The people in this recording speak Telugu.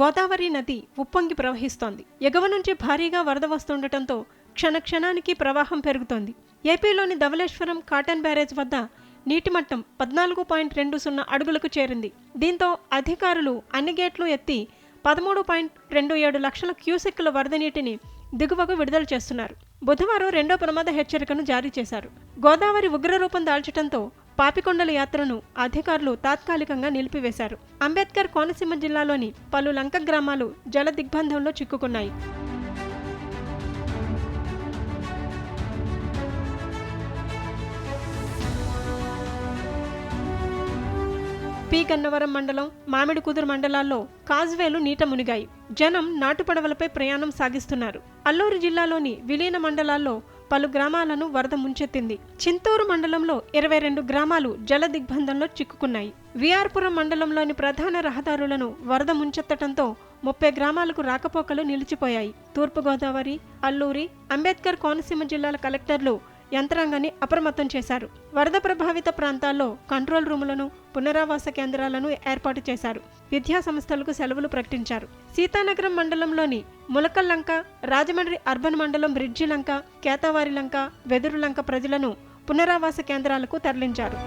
గోదావరి నది ఉప్పొంగి ప్రవహిస్తోంది. ఎగువ నుంచి భారీగా వరద వస్తుండటంతో క్షణక్షణానికి ప్రవాహం పెరుగుతోంది. ఏపీలోని ధవళేశ్వరం కాటన్ బ్యారేజ్ వద్ద నీటి మట్టం పద్నాలుగు పాయింట్ రెండు సున్నా అడుగులకు చేరింది. దీంతో అధికారులు అన్ని గేట్లు ఎత్తి పదమూడు పాయింట్ రెండు ఏడు లక్షల క్యూసెక్కుల వరద నీటిని దిగువకు విడుదల చేస్తున్నారు. బుధవారం రెండో ప్రమాద హెచ్చరికను జారీ చేశారు. గోదావరి ఉగ్రరూపం దాల్చడంతో పాపికొండల యాత్రను అధికారులు తాత్కాలికంగా నిలిపివేశారు. అంబేద్కర్ కోనసీమ జిల్లాలోని పలు లంక గ్రామాలు జల దిగ్బంధంలో చిక్కుకున్నాయి. పి. గన్నవరం మండలం మామిడి కుదురు మండలాల్లో కాజ్వేలు నీట మునిగాయి. జనం నాటుపడవలపై ప్రయాణం సాగిస్తున్నారు. అల్లూరు జిల్లాలోని విలీన మండలాల్లో పలు గ్రామాలను వరద ముంచెత్తింది. చింతూరు మండలంలో ఇరవై రెండు గ్రామాలు జల దిగ్బంధంలో చిక్కుకున్నాయి. విఆర్పురం మండలంలోని ప్రధాన రహదారులను వరద ముంచెత్తడంతో ముప్పై గ్రామాలకు రాకపోకలు నిలిచిపోయాయి. తూర్పుగోదావరి అల్లూరి అంబేద్కర్ కోనసీమ జిల్లాల కలెక్టర్లు యంత్రాంగాన్ని అప్రమత్తం చేశారు. వరద ప్రభావిత ప్రాంతాల్లో కంట్రోల్ రూములను పునరావాస కేంద్రాలను ఏర్పాటు చేశారు. విద్యా సంస్థలకు సెలవులు ప్రకటించారు. సీతానగరం మండలంలోని ములకల్లంక రాజమండ్రి అర్బన్ మండలం బ్రిడ్జి లంక కేతావారి లంక వెదురు లంక ప్రజలను పునరావాస కేంద్రాలకు తరలించారు.